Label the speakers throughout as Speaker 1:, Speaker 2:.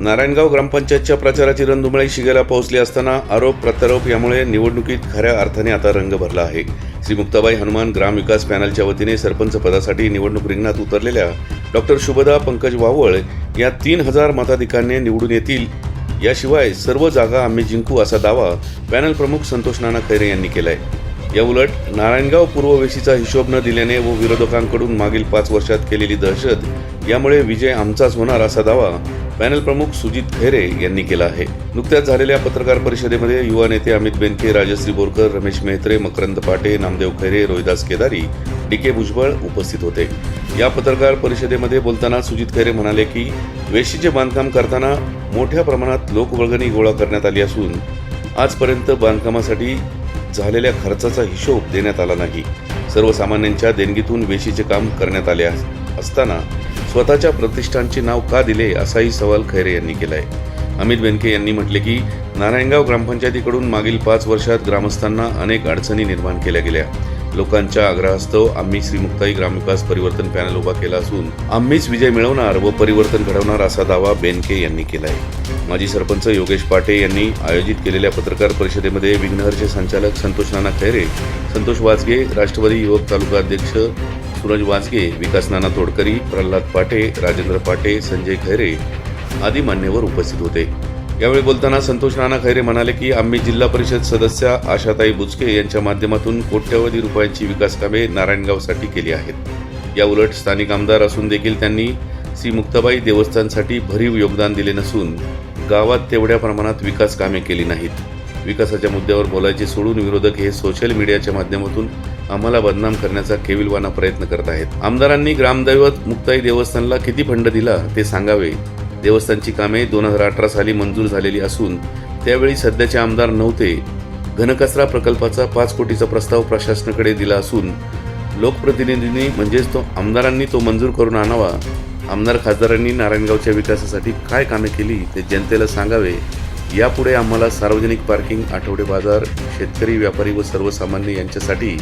Speaker 1: नारायणगाव ग्रामपंचायतच्या प्रचाराची रणधुमळी शिगेला पोहोचली असताना आरोप प्रत्यारोप यामुळे निवडणुकीत खऱ्या अर्थाने आता रंग भरला आहे. श्री मुक्ताबाई हनुमान ग्राम विकास पॅनलच्या वतीने सरपंच पदासाठी निवडणूक रिंगणात उतरलेल्या डॉक्टर शुभदा पंकज वावळ या तीन हजार मताधिकांनी निवडून येतील याशिवाय सर्व जागा आम्ही जिंकू असा दावा पॅनल प्रमुख संतोष नाना खैरे यांनी केला आहे या उलट नारायणगाव पूर्ववेशीचा हिशोब न दिल्याने व विरोधकांकडून मागील पाच वर्षात केलेली दहशत यामुळे विजय आमचाच होणार असा दावा पॅनल प्रमुख सुजित खैरे यांनी केला आहे. नुकत्याच झालेल्या पत्रकार परिषदेमध्ये युवा नेते अमित बेनके राजश्री बोरकर रमेश मेहत्रे मकरंद पाटे नामदेव खैरे रोहिदास केदारी डी के भुजबळ उपस्थित होते. या पत्रकार परिषदेमध्ये बोलताना सुजित खैरे म्हणाले की वेशीचे बांधकाम करताना मोठ्या प्रमाणात लोकवर्गणी गोळा करण्यात आली असून आजपर्यंत बांधकामासाठी झालेल्या खर्चाचा हिशोब देण्यात आला नाही. सर्वसामान्यांच्या देणगीतून वेशीचे काम करण्यात आले असताना स्वतःच्या प्रतिष्ठानचे नाव का दिले असाही सवाल खैरे यांनी केलाय. अमित बेनके यांनी म्हटले की नारायणगाव ग्रामपंचायतीकडून मागील पाच वर्षात ग्रामस्थांना अनेक अडचणी निर्माण केल्या गेल्या. लोकांच्या आग्रहास्तव आम्ही श्री मुक्ताई ग्रामविकास परिवर्तन पॅनल उभा केला असून आम्हीच विजय मिळवणार व परिवर्तन घडवणार असा दावा बेनके यांनी केला आहे माजी सरपंच योगेश पाटे यांनी आयोजित केलेल्या पत्रकार परिषदेमध्ये विघ्नहरचे संचालक संतोष नाना खैरे संतोष वाजगे राष्ट्रवादी युवक तालुका अध्यक्ष सूरज वाजगे विकास नाना तोडकरी प्रल्हाद पाटे राजेंद्र पाटे संजय खैरे आदी मान्यवर उपस्थित होते. यावेळी बोलताना संतोष राणा खैरे म्हणाले की आम्ही जिल्हा परिषद सदस्या आशाताई बुचके यांच्या माध्यमातून कोट्यवधी रुपयांची विकास कामे नारायणगावसाठी केली आहेत. या उलट स्थानिक आमदार असून देखील त्यांनी श्री मुक्ताबाई देवस्थानसाठी भरीव योगदान दिले नसून गावात तेवढ्या प्रमाणात विकास कामे केली नाहीत. विकासाच्या मुद्द्यावर बोलायचे सोडून विरोधक हे सोशल मीडियाच्या माध्यमातून आम्हाला बदनाम करण्याचा केविलवाना प्रयत्न करत आहेत. आमदारांनी ग्रामदैवत मुक्ताई देवस्थानला किती फंड दिला ते सांगावे. देवस्थानची कामे दोन हजार अठरा साली मंजूर झालेली असून त्यावेळी सध्याचे आमदार नव्हते. घनकचरा प्रकल्पाचा पाच कोटीचा प्रस्ताव प्रशासनाकडे दिला असून लोकप्रतिनिधींनी म्हणजेच तो आमदारांनी तो मंजूर करून आणावा. आमदार खासदारांनी नारायणगावच्या विकासासाठी काय कामे केली ते जनतेला सांगावे. यापुढे आम्हाला सार्वजनिक पार्किंग आठवडे बाजार शेतकरी व्यापारी व सर्वसामान्य यांच्यासाठी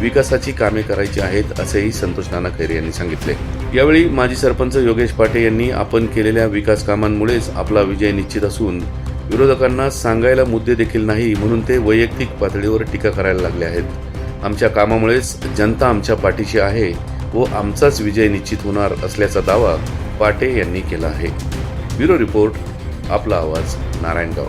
Speaker 1: विकासाची कामे करायची आहेत असेही संतोष नाना खैरे यांनी सांगितले. यावेळी माजी सरपंच योगेश पाटे यांनी आपण केलेल्या विकास कामांमुळेच आपला विजय निश्चित असून विरोधकांना सांगायला मुद्दे देखील नाही म्हणून ते वैयक्तिक पातळीवर टीका करायला लागले आहेत. आमच्या कामामुळेच जनता आमच्या पाठीशी आहे व आमचाच विजय निश्चित होणार असल्याचा दावा पाटे यांनी केला आहे. ब्युरो रिपोर्ट आपला आवाज नारायणगाव.